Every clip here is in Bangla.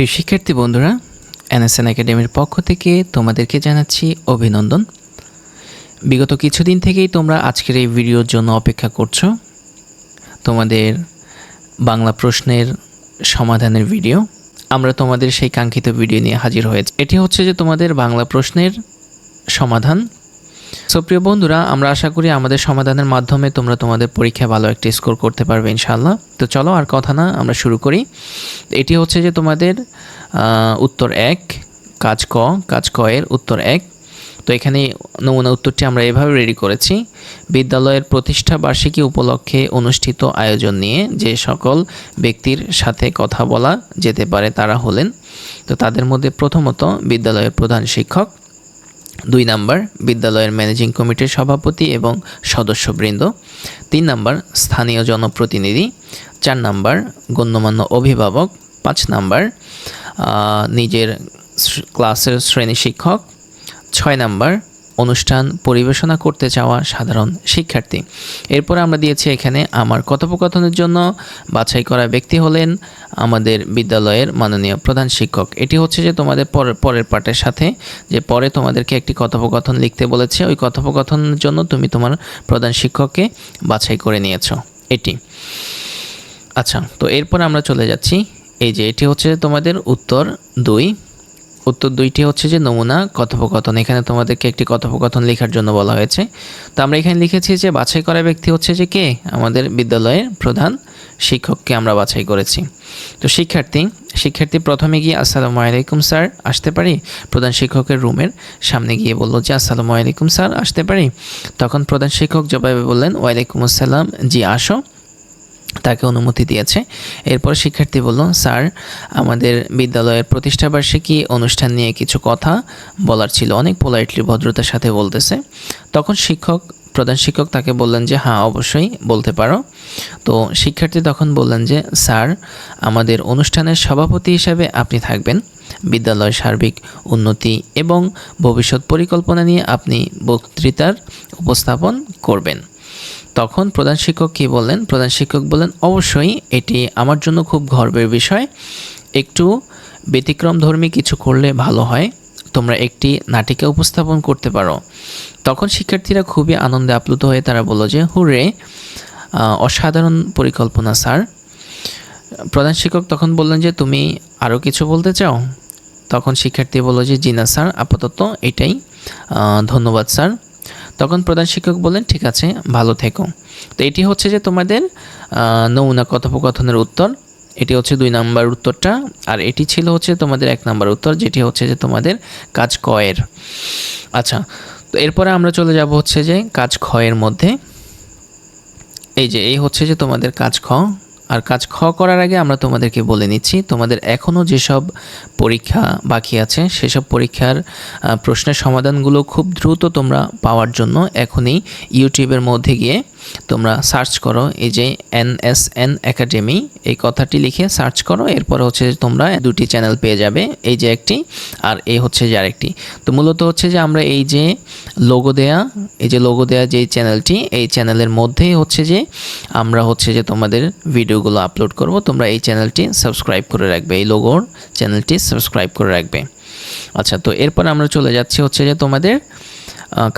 প্রিয় শিক্ষার্থী বন্ধুরা, এনএসএন একাডেমির পক্ষ থেকে তোমাদেরকে জানাচ্ছি অভিনন্দন। বিগত কিছুদিন থেকেই তোমরা আজকের এই ভিডিওর জন্য অপেক্ষা করছ। তোমাদের বাংলা প্রশ্নের সমাধানের ভিডিও। আমরা তোমাদের সেই কাঙ্ক্ষিত ভিডিও নিয়ে হাজির হয়েছি। এটি হচ্ছে যে তোমাদের বাংলা প্রশ্নের সমাধান। সো প্রিয় বন্ধুরা, আমরা আশা করি আমাদের সমাধানের মাধ্যমে তোমরা তোমাদের পরীক্ষায় ভালো একটা স্কোর করতে পারবে ইনশাল্লাহ তো চলো আর কথা না, আমরা শুরু করি। এটি হচ্ছে যে তোমাদের উত্তর এক, কাজ ক কাজ ক এর উত্তর এক। তো এখানে নমুনা উত্তরটি আমরা এভাবে রেডি করেছি। বিদ্যালয়ের প্রতিষ্ঠা বার্ষিকী উপলক্ষে অনুষ্ঠিত আয়োজন নিয়ে যে সকল ব্যক্তির সাথে কথা বলা যেতে পারে তারা হলেন। তো তাদের মধ্যে প্রথমত বিদ্যালয়ের প্রধান শিক্ষক দুই নাম্বার, বিদ্যালয়ের ম্যানেজিং কমিটির সভাপতি এবং সদস্যবৃন্দ। তিন নাম্বার, স্থানীয় জনপ্রতিনিধি। চার নাম্বার, গণ্যমান্য অভিভাবক। পাঁচ নাম্বার নিজের ক্লাসের শ্রেণি শিক্ষক। ছয় নাম্বার অনুষ্ঠান পরিবেশনা করতে চাওয়া সাধারণ শিক্ষার্থী। এরপর আমরা দিয়েছি এখানে আমার কথোপকথনের জন্য বাছাই করা ব্যক্তি হলেন আমাদের বিদ্যালয়ের মাননীয় প্রধান শিক্ষক। এটি হচ্ছে যে তোমাদের পরের পরের পার্টের সাথে যে পরে তোমাদেরকে একটি কথোপকথন লিখতে বলেছে, ওই কথোপকথনের জন্য তুমি তোমার প্রধান শিক্ষককে বাছাই করে নিয়েছো। এটি। আচ্ছা তো এরপর আমরা চলে যাচ্ছি। এই যে এটি হচ্ছে তোমাদের উত্তর দুই। উত্তর দুইটি হচ্ছে যে নমুনা কথোপকথন। এখানে তোমাদেরকে একটি কথোপকথন লেখার জন্য বলা হয়েছে। তো আমরা এখানে লিখেছি যে বাছাই করা ব্যক্তি হচ্ছে যে কে? আমাদের বিদ্যালয়ের প্রধান শিক্ষককে আমরা বাছাই করেছি। তো শিক্ষার্থী শিক্ষার্থী প্রথমে গিয়ে, আসসালামু আলাইকুম, স্যার, আসতে পারি? প্রধান শিক্ষকের রুমের সামনে গিয়ে বলল যে আসসালামু আলাইকুম, স্যার, আসতে পারি? তখন প্রধান শিক্ষক জবাবে বললেন, ওয়ালাইকুম আসসালাম, জি, আসো। তাকে অনুমতি দিয়েছে। এরপর শিক্ষার্থী বলল, স্যার, আমাদের বিদ্যালয়ের প্রতিষ্ঠাবার্ষিকী অনুষ্ঠান নিয়ে কিছু কথা বলার ছিল। অনেক পোলাইটলি ভদ্রতার সাথে বলতেছে। তখন শিক্ষক, প্রধান শিক্ষক তাকে বললেন যে হ্যাঁ অবশ্যই বলতে পারো। তো শিক্ষার্থী তখন বললেন যে, স্যার, আমাদের অনুষ্ঠানের সভাপতি হিসাবে আপনি থাকবেন। বিদ্যালয়ের সার্বিক উন্নতি এবং ভবিষ্যৎ পরিকল্পনা নিয়ে আপনি বক্তৃতার উপস্থাপন করবেন। তখন প্রধান শিক্ষক কী বললেন? প্রধান শিক্ষক বললেন, অবশ্যই এটি আমার জন্য খুব গর্বের বিষয়। একটু ব্যতিক্রমধর্মী কিছু করলে ভালো হয়। তোমরা একটি নাটিকা উপস্থাপন করতে পারো। তখন শিক্ষার্থীরা খুবই আনন্দে আপ্লুত হয়ে তারা বলল যে হুরে অসাধারণ পরিকল্পনা, স্যার। প্রধান শিক্ষক তখন বললেন যে, তুমি আরও কিছু বলতে চাও? তখন শিক্ষার্থী বলল যে, জি না, স্যার, আপাতত এটাই। ধন্যবাদ, স্যার। তখন প্রধান শিক্ষক বললেন, ঠিক আছে, ভালো থেকো। তো এটি হচ্ছে যে তোমাদের নমুনা কথোপকথনের উত্তর। এটি হচ্ছে দুই নাম্বার উত্তরটা, আর এটি ছিল হচ্ছে তোমাদের এক নাম্বার উত্তর, যেটি হচ্ছে যে তোমাদের কাজ কয়ের আচ্ছা তো এরপরে আমরা চলে যাব হচ্ছে যে কাজ ক্ষয়ের মধ্যে। এই যে, এই হচ্ছে যে তোমাদের কাজ খ। আর কাজ খ করার আগে আমরা তোমাদেরকে বলে নিচ্ছি, তোমাদের এখনও যেসব পরীক্ষা বাকি আছে, সেসব পরীক্ষার প্রশ্নের সমাধানগুলো খুব দ্রুত তোমরা পাওয়ার জন্য এখনই ইউটিউবের মধ্যে গিয়ে তোমরা সার্চ করো এই যে এন এস এন একাডেমি, এই কথাটি লিখে সার্চ করো, এরপর হচ্ছে তোমরা দুটি চ্যানেল পেয়ে যাবে, এই যে একটি আর এই হচ্ছে যে আরেকটি। তো মূলত হচ্ছে যে আমরা এই যে লোগো দেয়া, এই যে লোগো দেয়া যে চ্যানেলটি, এই চ্যানেলের মধ্যেই হচ্ছে যে আমরা হচ্ছে যে তোমাদের ভিডিওগুলো আপলোড করব, তোমরা এই চ্যানেলটি সাবস্ক্রাইব করে রাখবে, এই লোগোর চ্যানেলটি সাবস্ক্রাইব করে রাখবে। আচ্ছা তো এরপর আমরা চলে যাচ্ছি হচ্ছে যে তোমাদের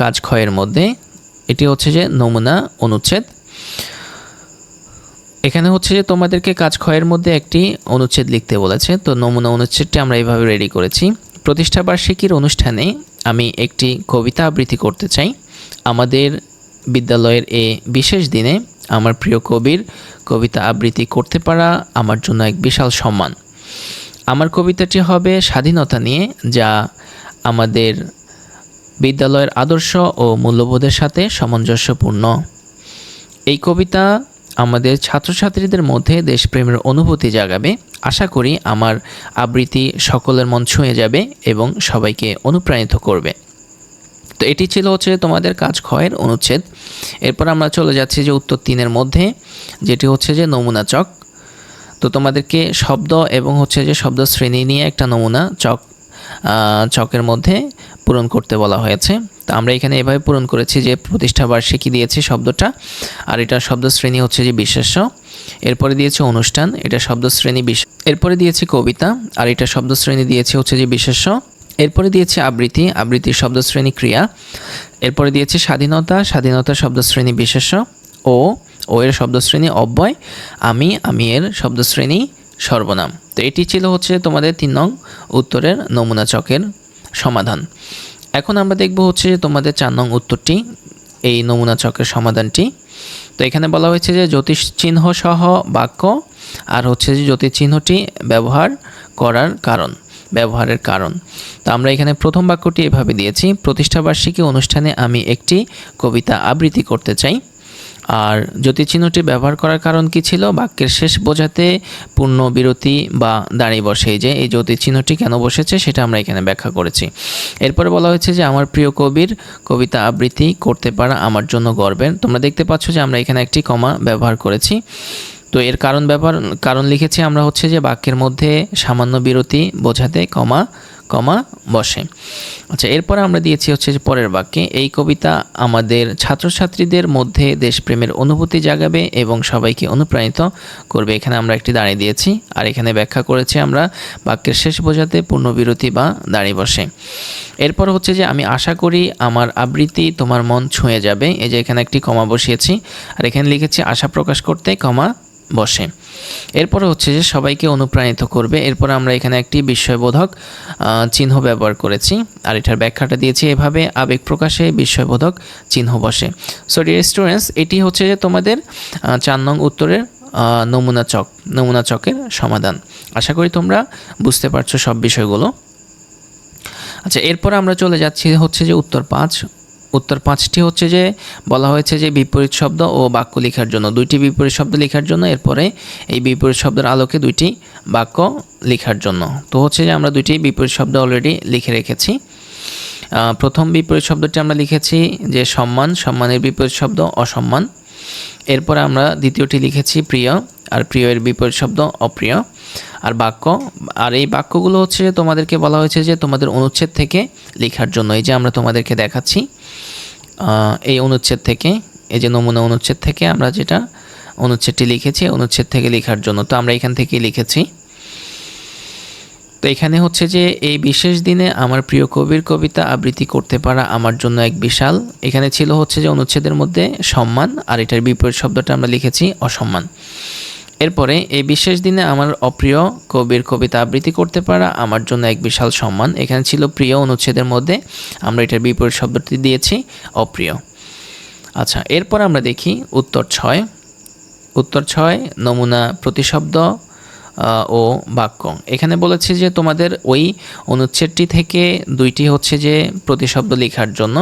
কাজ ক্ষয়ের মধ্যে। এটি হচ্ছে যে নমুনা, অনুচ্ছেদ। এখানে হচ্ছে যে তোমাদেরকে কাজ ক্ষয়ের মধ্যে একটি অনুচ্ছেদ লিখতে বলেছে। তো নমুনা, অনুচ্ছেদটি আমরা এইভাবে রেডি করেছি। প্রতিষ্ঠা বার্ষিকীর অনুষ্ঠানে আমি একটি কবিতা আবৃত্তি করতে চাই। আমাদের বিদ্যালয়ের এ বিশেষ দিনে আমার প্রিয় কবির কবিতা আবৃত্তি করতে পারা আমার জন্য এক বিশাল সম্মান। আমার কবিতাটি হবে স্বাধীনতা নিয়ে, যা আমাদের বিদ্যালয়ের আদর্শ ও মূল্যবোধের সাথে সামঞ্জস্যপূর্ণ। এই কবিতা আমাদের ছাত্রছাত্রীদের মধ্যে দেশপ্রেমের অনুভূতি জাগাবে। আশা করি আমার আবৃত্তি সকলের মন ছুঁয়ে যাবে এবং সবাইকে অনুপ্রাণিত করবে। তো এটি ছিল হচ্ছে তোমাদের কাজ ক্ষয়ের অনুচ্ছেদ। এরপর আমরা চলে যাচ্ছি যে উত্তর তিনের মধ্যে, যেটি হচ্ছে যে নমুনা চক। তো তোমাদেরকে শব্দ এবং হচ্ছে যে শব্দ শ্রেণি নিয়ে একটা নমুনা চক চকের মধ্যে পূরণ করতে বলা হয়েছে। তো আমরা এখানে এভাবে পূরণ করেছি যে প্রতিষ্ঠা বার্ষিকী দিয়েছি শব্দটা, আর এটা শব্দ শ্রেণি হচ্ছে যে বিশেষ্য। এরপরে দিয়েছে অনুষ্ঠান, এটা শব্দ শ্রেণি বিশ, এরপরে দিয়েছি কবিতা, আর এটা শব্দ শ্রেণি দিয়েছে হচ্ছে যে বিশেষ্য। এরপরে দিয়েছি আবৃত্তি আবৃত্তির শব্দ শ্রেণি ক্রিয়া। এরপরে দিয়েছি স্বাধীনতা স্বাধীনতা শব্দ শ্রেণি বিশেষ্য। ও ও এর শব্দশ্রেণী অব্যয়, আমি আমি এর শব্দশ্রেণী সর্বনাম। তো এটি ছিল হচ্ছে তোমাদের তিন নং উত্তরের নমুনা চকের সমাধান। এখন আমরা দেখব হচ্ছে যে তোমাদের চার নং উত্তরটি, এই নমুনা চকের সমাধানটি। তো এখানে বলা হয়েছে যে জ্যোতিষ চিহ্ন সহ বাক্য আর হচ্ছে যে জ্যোতিষ চিহ্নটি ব্যবহার করার কারণ, ব্যবহারের কারণ। তো আমরা এখানে প্রথম বাক্যটি এভাবে দিয়েছি, প্রতিষ্ঠাবার্ষিকী অনুষ্ঠানে আমি একটি কবিতা আবৃত্তি করতে চাই। আর জ্যোতি চিহ্নটি ব্যবহার করার কারণ কি ছিল? বাক্যের শেষ বোঝাতে পূর্ণ বিরতি বা দাঁড়িয়ে বসে। যে, এই জ্যোতি চিহ্নটি কেন বসেছে সেটা আমরা এখানে ব্যাখ্যা করেছি। এরপরে বলা হয়েছে যে, আমার প্রিয় কবির কবিতা আবৃত্তি করতে পারা আমার জন্য গর্বের। তোমরা দেখতে পাচ্ছ যে, আমরা এখানে একটি কমা ব্যবহার করেছি। তো এর কারণ ব্যাপার কারণ লিখেছি আমরা হচ্ছে যে, বাক্যের মধ্যে সামান্য বিরতি বোঝাতে কমা কমা বসে। আচ্ছা এরপরে আমরা দিয়েছি হচ্ছে যে পরের বাক্যে, এই কবিতা আমাদের ছাত্রছাত্রীদের মধ্যে দেশপ্রেমের অনুভূতি জাগাবে এবং সবাইকে অনুপ্রাণিত করবে। এখানে আমরা একটি দাঁড়িয়ে দিয়েছি, আর এখানে ব্যাখ্যা করেছি আমরা বাক্যের শেষ বোঝাতে পূর্ণবিরতি বা দাঁড়িয়ে বসে। এরপর হচ্ছে যে, আমি আশা করি আমার আবৃত্তি তোমার মন ছুঁয়ে যাবে। এই যে এখানে একটি কমা বসিয়েছি, আর এখানে লিখেছি, আশা প্রকাশ করতে কমা বসে। এরপরে হচ্ছে যে সবাইকে অনুপ্রাণিত করবে। এরপর আমরা এখানে একটি বিস্ময়বোধক চিহ্ন ব্যবহার করেছি। আর এটার ব্যাখ্যাটা দিয়েছি এভাবে, আবেগ প্রকাশে বিস্ময়বোধক চিহ্ন বসে। সো ডিয়ার স্টুডেন্টস এটি হচ্ছে যে তোমাদের চার নং উত্তরের নমুনা চক, নমুনা চকের সমাধান। আশা করি তোমরা বুঝতে পারছ সব বিষয়গুলো। আচ্ছা এরপর আমরা চলে যাচ্ছি হচ্ছে যে উত্তর পাঁচ। উত্তর পাঁচটি হচ্ছে যে, বলা হয়েছে যে বিপরীত শব্দ ও বাক্য লেখার জন্য। দুইটি বিপরীত শব্দ লেখার জন্য, এরপরে এই বিপরীত শব্দের আলোকে দুইটি বাক্য লেখার জন্য। তো হচ্ছে যে আমরা দুইটি বিপরীত শব্দ অলরেডি লিখে রেখেছি। প্রথম বিপরীত শব্দটি আমরা লিখেছি যে সম্মান, সম্মানের বিপরীত শব্দ অসম্মান। এরপরে আমরা দ্বিতীয়টি লিখেছি প্রিয়। আর প্রিয় এর বিপরীত শব্দ অপ্রিয়। আর বাক্য, আর এই বাক্যগুলো হচ্ছে যে তোমাদেরকে বলা হয়েছে যে তোমাদের অনুচ্ছেদ থেকে লেখার জন্য। এই যে আমরা তোমাদেরকে দেখাচ্ছি এই অনুচ্ছেদ থেকে, এই যে নমুনা অনুচ্ছেদ থেকে আমরা যেটা অনুচ্ছেদটি লিখেছি অনুচ্ছেদ থেকে লেখার জন্য। তো আমরা এখান থেকেই লিখেছি। তো এখানে হচ্ছে যে, এই বিশেষ দিনে আমার প্রিয় কবির কবিতা আবৃত্তি করতে পারা আমার জন্য এক বিশাল। এখানে ছিল হচ্ছে যে অনুচ্ছেদের মধ্যে সম্মান, আর এটার বিপরীত শব্দটা আমরা লিখেছি অসম্মান। এরপরে, এই বিশেষ দিনে আমার অপ্রিয় কবির কবিতা আবৃত্তি করতে পারা আমার জন্য এক বিশাল সম্মান। এখানে ছিল প্রিয় অনুচ্ছেদের মধ্যে আমরা এটার বিপরীত শব্দটি দিয়েছি, অপ্রিয়। আচ্ছা এরপর আমরা দেখি উত্তর ছয়। উত্তর ছয়, নমুনা প্রতিশব্দ ও বাক্য। এখানে বলেছে যে তোমাদের ওই অনুচ্ছেদটি থেকে দুইটি হচ্ছে যে প্রতিশব্দ লেখার জন্য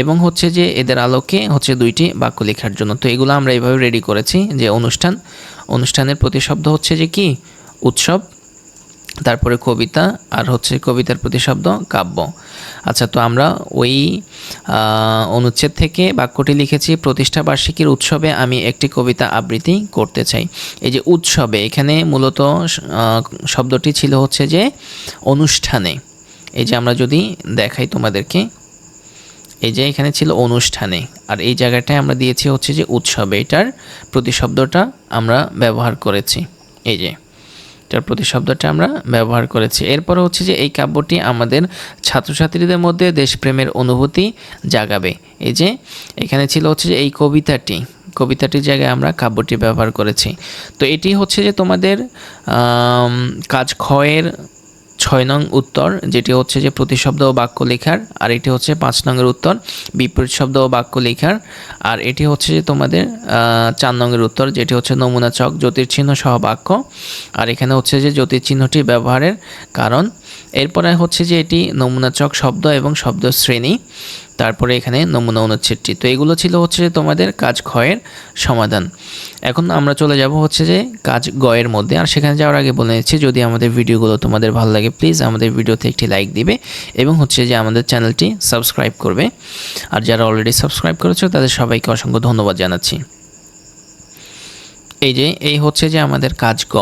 এবং হচ্ছে যে এদের আলোকে হচ্ছে দুইটি বাক্য লেখার জন্য। তো এগুলো আমরা এইভাবে রেডি করেছি যে অনুষ্ঠান, অনুষ্ঠানের প্রতিশব্দ হচ্ছে যে কি? উৎসব, তারপরে কবিতা, আর হচ্ছে কবিতার প্রতিশব্দ কাব্য। আচ্ছা তো আমরা ওই অনুচ্ছেদ থেকে বাক্যটি লিখেছি, প্রতিষ্ঠা বার্ষিকীর উৎসবে আমি একটি কবিতা আবৃত্তি করতে চাই। এই যে উৎসবে, এখানে মূলত শব্দটি ছিল হচ্ছে যে অনুষ্ঠানে। এই যে আমরা যদি দেখাই তোমাদেরকে, এই যে এখানে ছিল অনুষ্ঠানে, আর এই জায়গাটায় আমরা দিয়েছি হচ্ছে যে উৎসবে, এটার প্রতিশব্দটা আমরা ব্যবহার করেছি। এই যে এটার প্রতিশব্দটা আমরা ব্যবহার করেছি। এরপরে হচ্ছে যে এই কাব্যটি আমাদের ছাত্রছাত্রীদের মধ্যে দেশপ্রেমের অনুভূতি জাগাবে। এই যে এখানে ছিল হচ্ছে যে এই কবিতাটি, কবিতাটির জায়গায় আমরা কাব্যটি ব্যবহার করেছি। তো এটি হচ্ছে যে তোমাদের কাজ ক্ষয়ের ছয় নং উত্তর, যেটি হচ্ছে যে প্রতিশব্দ ও বাক্য লেখার, আর এটি হচ্ছে পাঁচ নংয়ের উত্তর, বিপরীত শব্দ ও বাক্য লেখার, আর এটি হচ্ছে যে তোমাদের চার নংয়ের উত্তর, যেটি হচ্ছে নমুনা চক, জ্যোতির্চিহ্ন সহ বাক্য, আর এখানে হচ্ছে যে জ্যোতির্চিহ্নটি ব্যবহারের কারণ এরপরে হচ্ছে যে এটি নমুনা চক শব্দ এবং শব্দ শ্রেণি, তারপরে এখানে নমুনা অনুচ্ছেদটি। তো এগুলো ছিল হচ্ছে তোমাদের কাজ ক্ষয়ের সমাধান। এখন আমরা চলে যাব হচ্ছে যে কাজ গয়ের মধ্যে। আর সেখানে যাওয়ার আগে বলে নিচ্ছি, যদি আমাদের ভিডিওগুলো তোমাদের ভালো লাগে, প্লিজ আমাদের ভিডিওতে একটি লাইক দিবে এবং হচ্ছে যে আমাদের চ্যানেলটি সাবস্ক্রাইব করবে। আর যারা অলরেডি সাবস্ক্রাইব করেছ, তাদের সবাইকে অসংখ্য ধন্যবাদ জানাচ্ছি। এই যে, এই হচ্ছে যে আমাদের কাজ গ।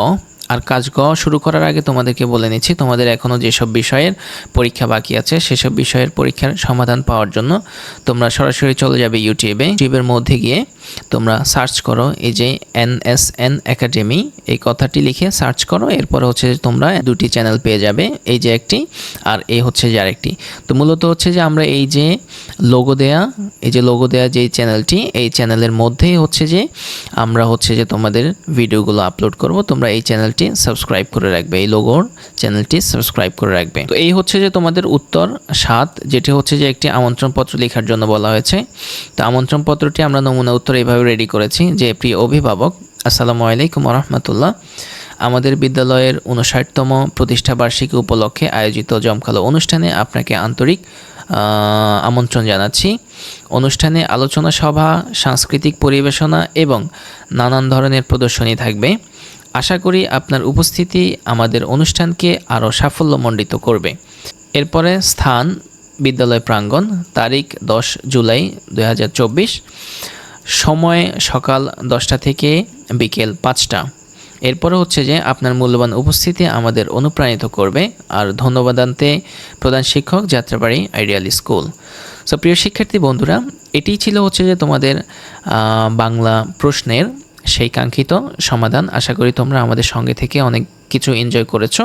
আর কাজ গ শুরু করার আগে তোমাদেরকে বলে নিচ্ছি, তোমাদের এখনও যেসব বিষয়ের পরীক্ষা বাকি আছে, সেসব বিষয়ের পরীক্ষার সমাধান পাওয়ার জন্য তোমরা সরাসরি চলে যাবে ইউটিউবে। ইউটিউবের মধ্যে গিয়ে তোমরা সার্চ করো এই যে এন এস এন একাডেমি, এই কথাটি লিখে সার্চ করো, এরপর হচ্ছে যে তোমরা দুটি চ্যানেল পেয়ে যাবে, এই যে একটি আর এই হচ্ছে যে আরেকটি। তো মূলত হচ্ছে যে আমরা এই যে লোগো দেয়া, এই যে লোগো দেয়া যেই চ্যানেলটি, এই চ্যানেলের মধ্যেই হচ্ছে যে আমরা হচ্ছে যে তোমাদের ভিডিওগুলো আপলোড করব, তোমরা এই চ্যানেলটি সাবস্ক্রাইব করে রাখবে, এই লোগোর চ্যানেলটি সাবস্ক্রাইব করে রাখবে। তো এই হচ্ছে যে তোমাদের উত্তর সাত, যেটি হচ্ছে যে একটি আমন্ত্রণপত্র লেখার জন্য বলা হয়েছে। তো আমন্ত্রণপত্রটি আমরা নমুনা উত্তর এইভাবে রেডি করেছি যে, প্রিয় অভিভাবক, আসসালামু আলাইকুম রহমতুল্লাহ আমাদের বিদ্যালয়ের উনষাটতম প্রতিষ্ঠাবার্ষিকী উপলক্ষে আয়োজিত জমকালো অনুষ্ঠানে আপনাকে আন্তরিক আমন্ত্রণ জানাচ্ছি। অনুষ্ঠানে আলোচনা সভা, সাংস্কৃতিক পরিবেশনা এবং নানান ধরনের প্রদর্শনী থাকবে। আশা করি আপনার উপস্থিতি আমাদের অনুষ্ঠানকে আরও সাফল্যমণ্ডিত করবে। এরপরে স্থান, বিদ্যালয় প্রাঙ্গণ, তারিখ দশ জুলাই দু হাজার চব্বিশ, সময় সকাল দশটা থেকে বিকেল পাঁচটা। এরপরে হচ্ছে যে আপনার মূল্যবান উপস্থিতি আমাদের অনুপ্রাণিত করবে। আর ধন্যবাদ আনতে প্রধান শিক্ষক, যাত্রাবাড়ি আইডিয়াল স্কুল। সো প্রিয় শিক্ষার্থী বন্ধুরা, এটি ছিল হচ্ছে যে তোমাদের বাংলা প্রশ্নের সেই কাঙ্ক্ষিত সমাধান আশা করি তোমরা আমাদের সঙ্গে থেকে অনেক কিছু এনজয় করেছ।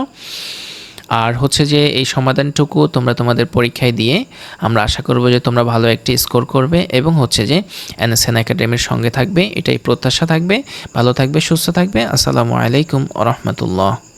আর হচ্ছে যে এই সমাধানটুকু তোমরা তোমাদের পরীক্ষায় দিয়ে আমরা আশা করব যে তোমরা ভালো একটি স্কোর করবে এবং হচ্ছে যে এনএসএন একাডেমির সঙ্গে থাকবে, এটাই প্রত্যাশা থাকবে। ভালো থাকবে, সুস্থ থাকবে। আসসালামু আলাইকুম রহমতুল্লাহ।